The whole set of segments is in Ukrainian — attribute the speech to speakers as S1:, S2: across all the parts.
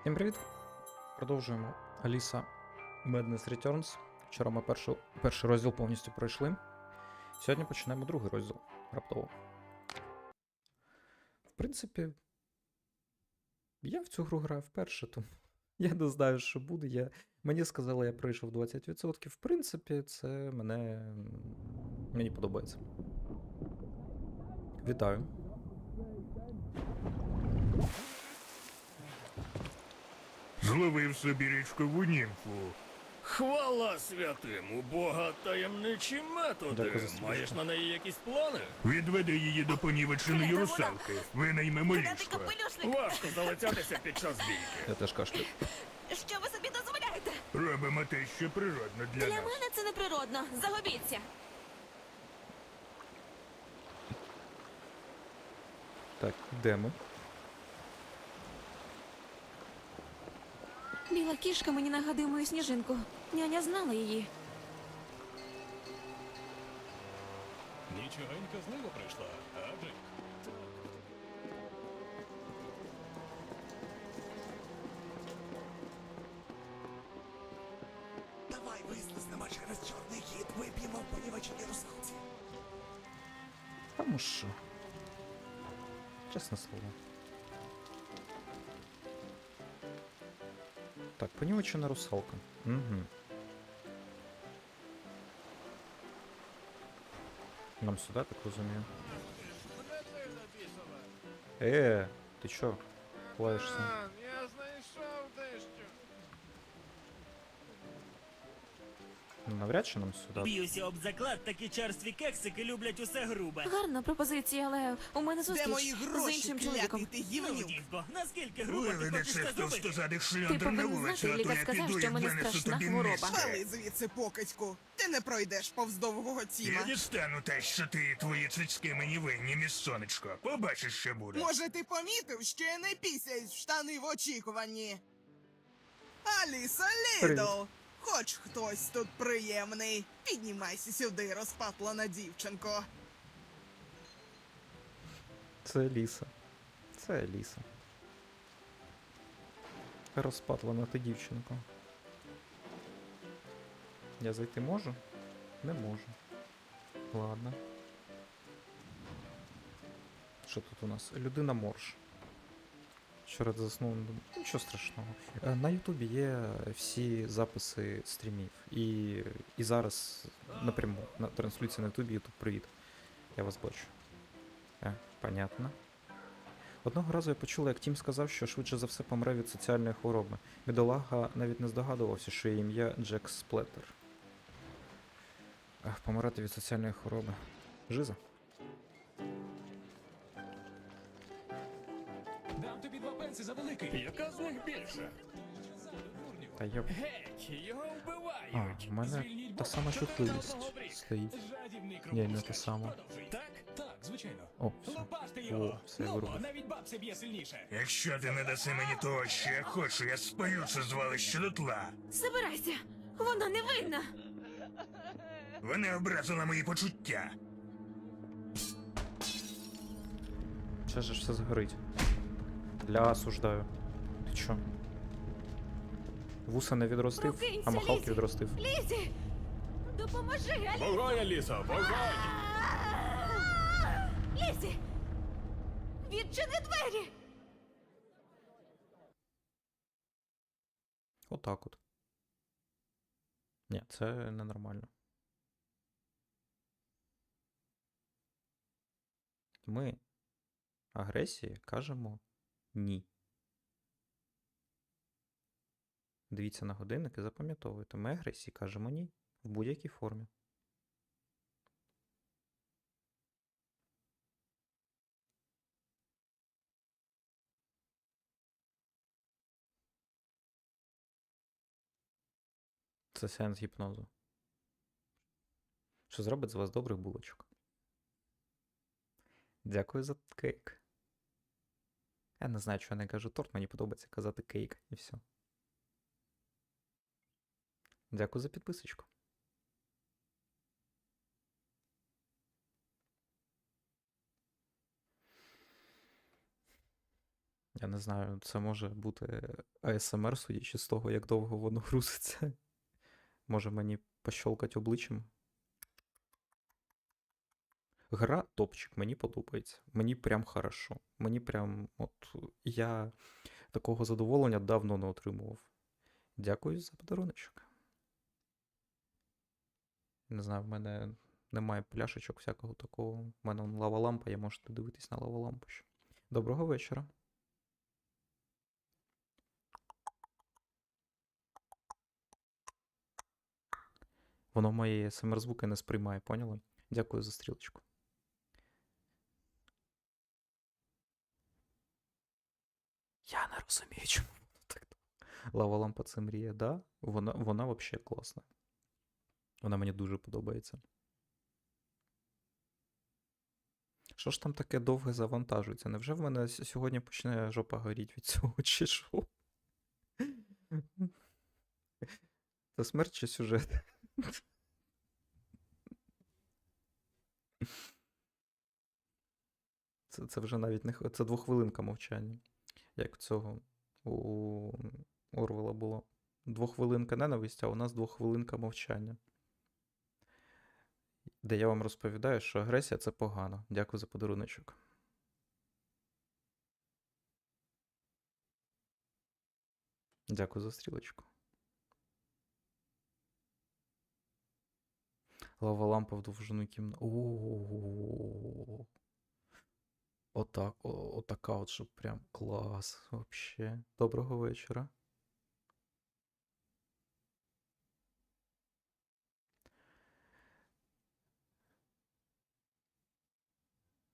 S1: Всім привіт! Продовжуємо Аліса Madness Returns. Вчора ми першу, перший розділ повністю пройшли. Сьогодні починаємо другий розділ раптово. В принципі, я в цю гру граю вперше, тому я не знаю, що буде. Я... Мені сказали, я пройшов 20%. В принципі, це мене. Мені подобається. Вітаю.
S2: Зловив собі річкову німфу.
S3: Хвала святим, у Бога таємничі методи. Маєш на неї якісь плани?
S2: Відведи її до понівеченої русалки. Винаймемо ліжко.
S3: Важко залицятися під час бійки.
S1: Я теж кашлю.
S4: Що ви собі дозволяєте?
S2: Робимо те, що природно для
S4: Для
S2: нас.
S4: мене це неприродно. Загубіться.
S1: Так, де ми?
S4: Біла кішка мені нагадує мою сніжинку. Няня знала її.
S5: Нічогенька злива прийшла, а Джек?
S6: Давай вислизнемо через чорний хід, вип'ємо в понівеченій русалці.
S1: Тому що. Чесне слово. Так, понівечена русалка. Угу. Нам сюди, так розумію. Е, ти чо? Лаєшся? Навряд чи нам сюди.
S7: Б'юся об заклад, такі черстві кексики люблять усе грубе.
S4: Гарна пропозиція, але у мене
S6: Де
S4: зустріч
S6: мої
S4: з
S6: гроші,
S4: іншим
S6: клятий
S4: чоловіком.
S6: ти
S7: Ну,
S6: гівнюк?
S7: дівко, наскільки грубо ти
S2: Виведе
S7: хочеш це зробити?
S4: Ти
S2: шльондр на
S4: повинен
S2: вулицю,
S4: знати,
S2: а то
S4: лікар
S2: я
S4: сказав,
S2: піду
S4: що мені
S2: винесу
S4: страшна
S2: тобі
S4: хвороба.
S6: Вали звідси покидьку. Ти не пройдеш повз довгого
S2: Я дістану те, що ти і твої цицьки мені винні, міс сонечко. Побачиш, що буде.
S6: Може, ти помітив, що я не пісяюсь в штани в очікуванні? Аліса Лідл! Хоч хтось тут приємний. Піднімайся сюди, розпатлана дівчинко.
S1: Це Ліса. Це Ліса. Розпатлана ти дівчинко. Я зайти можу? Не можу. Ладно. Що тут у нас? Людина морж. Вчора заснув, не нічого страшного. Е, На Ютубі є всі записи стрімів. І, і зараз напряму на транслюється на Ютубі Ютуб привіт. Я вас бачу. Е, понятно. Одного разу я почула, як Тім сказав, що швидше за все помре від соціальної хвороби. Бідолага навіть не здогадувався, що її ім'я Джек Сплеттер. Помирати від соціальної хвороби. Жиза.
S5: Два за великий.
S3: Яка з них більша?
S1: Та я.
S3: Геть, його вбивають.
S1: А, в мене
S5: Звільніть
S1: та
S5: Бога.
S1: сама
S5: Чорт
S1: чутливість
S5: одного в
S1: стоїть.
S5: Жадібний
S1: Ні, не
S5: кровопускач.
S1: те саме.
S5: Продовжуй. Так? Так, звичайно.
S1: О, все.
S5: Лопаште
S1: О, все, я
S5: ну,
S1: вирубив.
S5: навіть бабця б'є сильніше.
S2: Якщо ти не даси мені того, що я хочу, я спалю це звалище дотла.
S4: Забирайся! Вона не винна!
S2: Вони образили мої почуття.
S1: Ще ж все згорить. Ля осуждаю. Ти чо? Вуса не відростив,
S4: Прокинься,
S1: а махалки
S4: Лізі!
S1: відростив.
S4: Лізі! Допоможи, Алі!
S3: Вогонь, Аліса, вогонь!
S4: Лізі! Відчини двері!
S1: Отак от. Ні, це ненормально. Ми агресії кажемо ні. Дивіться на годинник і запам'ятовуйте. Ми агресії кажемо ні в будь-якій формі. Це сеанс гіпнозу. Що зробить з вас добрих булочок. Дякую за кейк. Я не знаю, що я не кажу торт, мені подобається казати кейк і все. Дякую за підписочку. Я не знаю, це може бути АСМР, судячи з того, як довго воно грузиться. Може мені пощолкать обличчям. Гра топчик, мені подобається. Мені прям хорошо. Мені прям. От я такого задоволення давно не отримував. Дякую за подаруночок. Не знаю, в мене немає пляшечок всякого такого. У мене лава лампа, я можете дивитись на лава лампу ще. Доброго вечора. Воно мої смр звуки не сприймає, поняли? Дякую за стрілочку. Я не розумію, чому воно так. Лава лампа це мрія, да? Вона, вона взагалі класна. Вона мені дуже подобається. Що ж там таке довге завантажується? Невже в мене сьогодні почне жопа горіть від цього чи що? Це смерть чи сюжет? Це, це вже навіть не це двохвилинка мовчання. Як цього у Орвела було. Двохвилинка ненависті, а у нас двохвилинка мовчання. Де я вам розповідаю, що агресія це погано. Дякую за подаруночок. Дякую за стрілочку. Лава лампа в довжину кімнати. Отак, о- отака от, щоб прям клас вообще. Доброго вечора.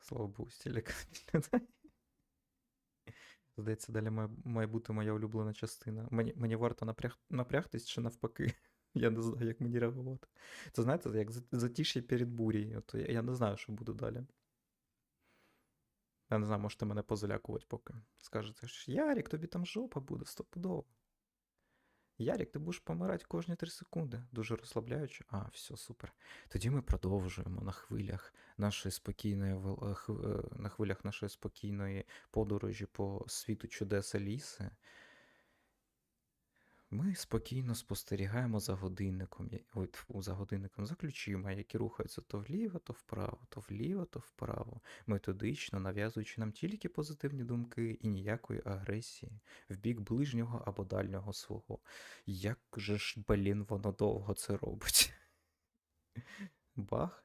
S1: Слава Богу, стіляка. Здається, далі має, має бути моя улюблена частина. Мені, мені варто напряг, напрягтись чи навпаки. Я не знаю, як мені реагувати. Це знаєте, як за- затиш'я перед я, я не знаю, що буде далі. Я не знаю, можете мене позалякувати поки. Скажете, що Ярік, тобі там жопа буде стопудово. Ярік, ти будеш помирати кожні 3 секунди. Дуже розслабляюче. А, все, супер. Тоді ми продовжуємо на хвилях нашої спокійної е, е, на хвилях нашої спокійної подорожі по світу чудес Аліси. Ми спокійно спостерігаємо за годинником, за годинником, за ключима, які рухаються то вліво, то вправо, то вліво, то вправо, методично нав'язуючи нам тільки позитивні думки і ніякої агресії в бік ближнього або дальнього свого. Як же ж, блін, воно довго це робить? Бах.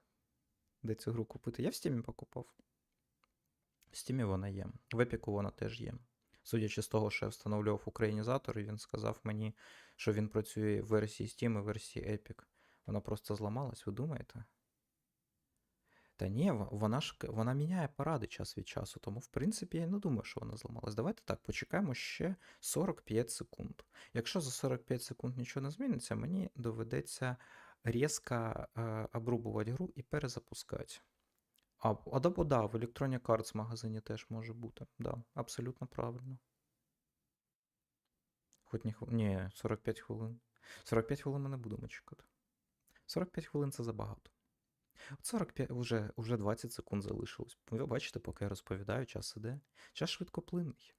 S1: Де цю гру купити? Я в стімі покупав. В стімі вона є. В епіку вона теж є. Судячи з того, що я встановлював українізатор, і він сказав мені, що він працює в версії Steam і версії Epic. Вона просто зламалась, ви думаєте? Та ні, вона ж вона міняє паради час від часу, тому в принципі я не думаю, що вона зламалась. Давайте так, почекаємо ще 45 секунд. Якщо за 45 секунд нічого не зміниться, мені доведеться різко е, обрубувати гру і перезапускати. А, або да, в Electronic Arts магазині теж може бути. Да, абсолютно правильно. Хоч ні, ні, 45 хвилин. 45 хвилин ми не будемо чекати. 45 хвилин це забагато. От 45, вже, вже 20 секунд залишилось. Ви бачите, поки я розповідаю, час іде. Час швидкоплинний.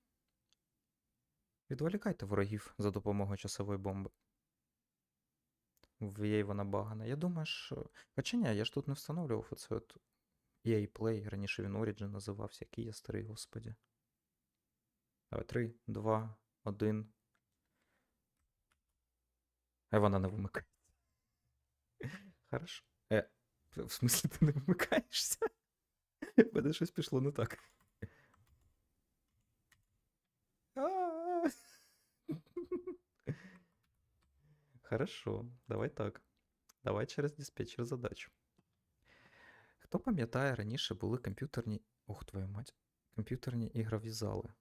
S1: Відволікайте ворогів за допомогою часової бомби. В їй вона багана. Я думаю, що. Хоча ні, я ж тут не встановлював оце от EA Play, раніше він Origin називався, який я старий, господі. Давай, 3, 2, 1. А вона не вимикає. Хорошо. Е, в смислі ти не вимикаєшся? В щось пішло не так. Хорошо, давай так. Давай через диспетчер задачу. Хто пам'ятає, раніше були комп'ютерні. Ух, твою мать. Комп'ютерні ігрові зали.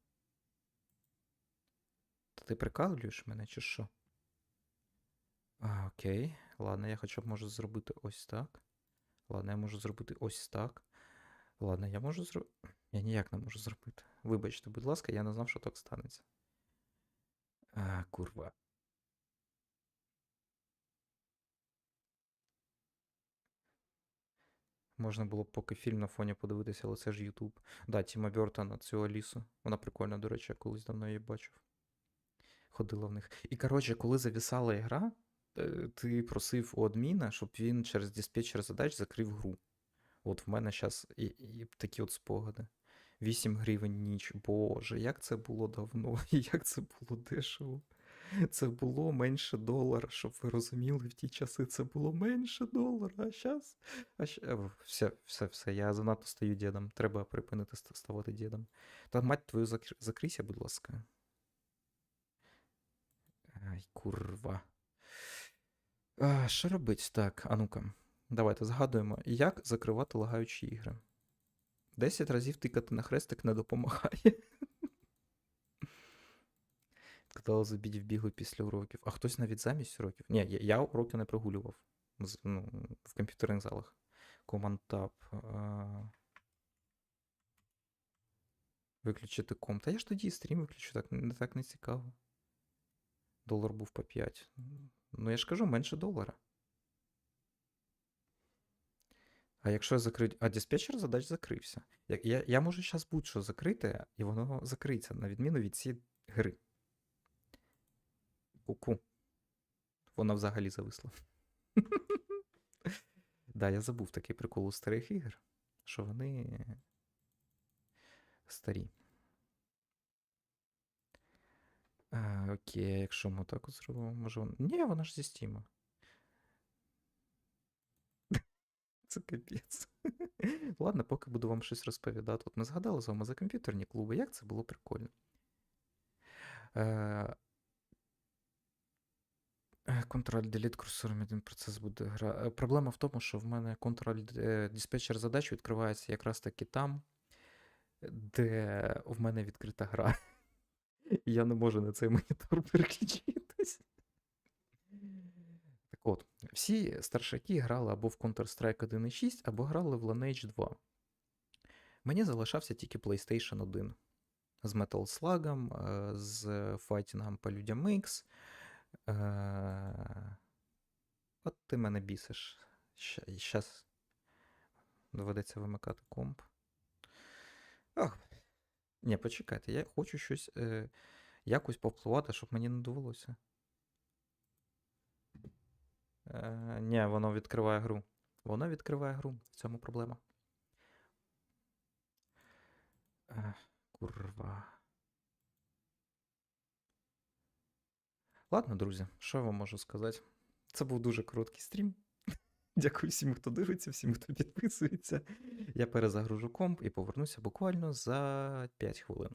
S1: Та ти прикалуєш мене, чи що? А, окей. Ладно, я хоча б можу зробити ось так. Ладно, я можу зробити ось так. Ладно, я можу зробити. Я ніяк не можу зробити. Вибачте, будь ласка, я не знав, що так станеться. А, курва. Можна було б поки фільм на фоні подивитися, але це ж Ютуб. Да, Тіма Бертона, цю Алісу. Вона прикольна, до речі, я колись давно її бачив. Ходила в них. І коротше, коли завісала ігра, е, ти просив у адміна, щоб він через диспетчер задач закрив гру. От в мене зараз і, і такі от спогади. 8 гривень ніч. Боже, як це було давно, і як це було дешево. Це було менше долара, щоб ви розуміли, в ті часи це було менше долара, а зараз. А щ... е, Все, все, все, я занадто стаю дідом. Треба припинити ставати дідом. Та мать твою закрийся, будь ласка. Ай, курва. А, що робить? Так, а ну-ка. Давайте згадуємо, як закривати лагаючі ігри. 10 разів тикати на хрестик не допомагає. Казали, забіть в бігли після уроків. А хтось навіть замість уроків. Ні, я, я уроки не прогулював. Ну, в комп'ютерних залах. Command Tab. Виключити комп. Та я ж тоді стрім виключу, так не так не цікаво. Долар був по 5. Ну я ж кажу, менше долара. А якщо я закрию. А диспетчер задач закрився. Я, я, я можу зараз будь-що закрити, і воно закриється, на відміну від цієї гри. Ку-ку. Вона взагалі зависла. Да, я забув такий прикол у старих ігор, що вони старі. А, окей, якщо ми так зробимо, може вона. Ні, вона ж зі Стіма. Це капець. Ладно, поки буду вам щось розповідати. От ми згадали з вами за комп'ютерні клуби, як це було прикольно. Е, Деліт курсором один процес буде гра. Е, Проблема в тому, що в мене контроль е, задач відкривається якраз таки там, де в мене відкрита гра. І я не можу на цей монітор переключитись. Так от, всі старшаки грали або в Counter-Strike 1.6, або грали в Lineage 2. Мені залишався тільки PlayStation 1 з Metal Slug, е, з файтінгом по людям X. Е, От ти мене бісиш. Щас доведеться вимикати комп. Ох. Ні, почекайте, я хочу щось е, якось повпливати, щоб мені не довелося. Е, ні, воно відкриває гру. Воно відкриває гру. В цьому проблема. Е, курва. Ладно, друзі, що вам можу сказати? Це був дуже короткий стрім. Дякую всім, хто дивиться, всім, хто підписується. Я перезагружу комп і повернуся буквально за 5 хвилин.